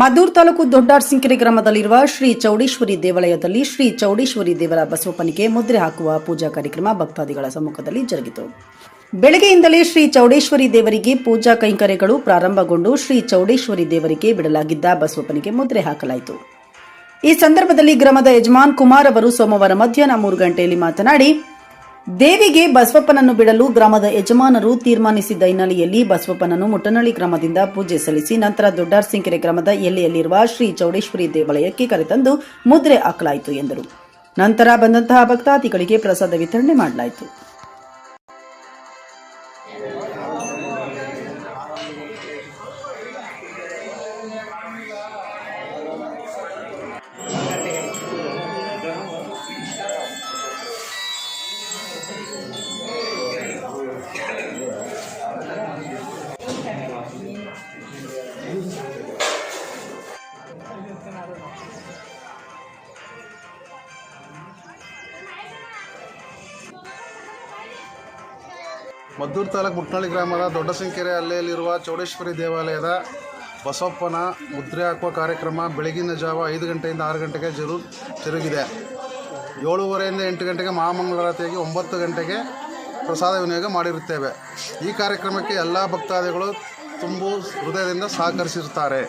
ಮದ್ದೂರು ತಾಲೂಕು ದೊಡ್ಡಾರ್ಸಿಂಕೆರೆ ಗ್ರಾಮದಲ್ಲಿರುವ ಶ್ರೀ ಚೌಡೇಶ್ವರಿ ದೇವಾಲಯದಲ್ಲಿ ಶ್ರೀ ಚೌಡೇಶ್ವರಿ ದೇವರ ಬಸವಪ್ಪನಿಗೆ ಮುದ್ರೆ ಹಾಕುವ ಪೂಜಾ ಕಾರ್ಯಕ್ರಮ ಭಕ್ತಾದಿಗಳ ಸಮ್ಮುಖದಲ್ಲಿ ಜರುಗಿತು. ಬೆಳಗ್ಗೆಯಿಂದಲೇ ಶ್ರೀ ಚೌಡೇಶ್ವರಿ ದೇವರಿಗೆ ಪೂಜಾ ಕೈಂಕರ್ಯಗಳು ಪ್ರಾರಂಭಗೊಂಡು ಶ್ರೀ ಚೌಡೇಶ್ವರಿ ದೇವರಿಗೆ ಬಿಡಲಾಗಿದ್ದ ಬಸವಪ್ಪನಿಗೆ ಮುದ್ರೆ ಹಾಕಲಾಯಿತು. ಈ ಸಂದರ್ಭದಲ್ಲಿ ಗ್ರಾಮದ ಯಜಮಾನ್ ಕುಮಾರ್ ಅವರು ಸೋಮವಾರ ಮಧ್ಯಾಹ್ನ ಮೂರು ಗಂಟೆಯಲ್ಲಿ ಮಾತನಾಡಿ ದೇವಿಗೆ ಬಸವಪ್ಪನನ್ನು ಬಿಡಲು ಗ್ರಾಮದ ಯಜಮಾನರು ತೀರ್ಮಾನಿಸಿದ್ದ ಹಿನ್ನೆಲೆಯಲ್ಲಿ ಬಸವಪ್ಪನನ್ನು ಮುಟ್ಟನಳ್ಳಿ ಗ್ರಾಮದಿಂದ ಪೂಜೆ ಸಲ್ಲಿಸಿ ನಂತರ ದೊಡ್ಡಾರ್ಸಿಂಕೆರೆ ಗ್ರಾಮದ ಎಲ್ಲೆಯಲ್ಲಿರುವ ಶ್ರೀ ಚೌಡೇಶ್ವರಿ ದೇವಾಲಯಕ್ಕೆ ಕರೆತಂದು ಮುದ್ರೆ ಹಾಕಲಾಯಿತು ಎಂದರು. ನಂತರ ಬಂದಂತಹ ಭಕ್ತಾದಿಗಳಿಗೆ ಪ್ರಸಾದ ವಿತರಣೆ ಮಾಡಲಾಯಿತು. ಮದ್ದೂರು ತಾಲೂಕು ಮುಟ್ನಳ್ಳಿ ಗ್ರಾಮದ ದೊಡ್ಡಸಂಕೆರೆ ಹಳ್ಳಿಯಲ್ಲಿರುವ ಚೌಡೇಶ್ವರಿ ದೇವಾಲಯದ ಬಸವಪ್ಪನ ಮುದ್ರೆ ಹಾಕುವ ಕಾರ್ಯಕ್ರಮ ಬೆಳಗಿನ ಜಾವ ಐದು ಗಂಟೆಯಿಂದ ಆರು ಗಂಟೆಗೆ ಜರು ಜರುಗಿದೆ. ಏಳುವರೆಯಿಂದ ಎಂಟು ಗಂಟೆಗೆ ಮಹಾಮಂಗಳಾರತಿಯಾಗಿ ಒಂಬತ್ತು ಗಂಟೆಗೆ ಪ್ರಸಾದ ವಿನಿಯೋಗ ಮಾಡಿರುತ್ತೇವೆ. ಈ ಕಾರ್ಯಕ್ರಮಕ್ಕೆ ಎಲ್ಲ ಭಕ್ತಾದಿಗಳು ತುಂಬು ಹೃದಯದಿಂದ ಸಹಕರಿಸಿರುತ್ತಾರೆ.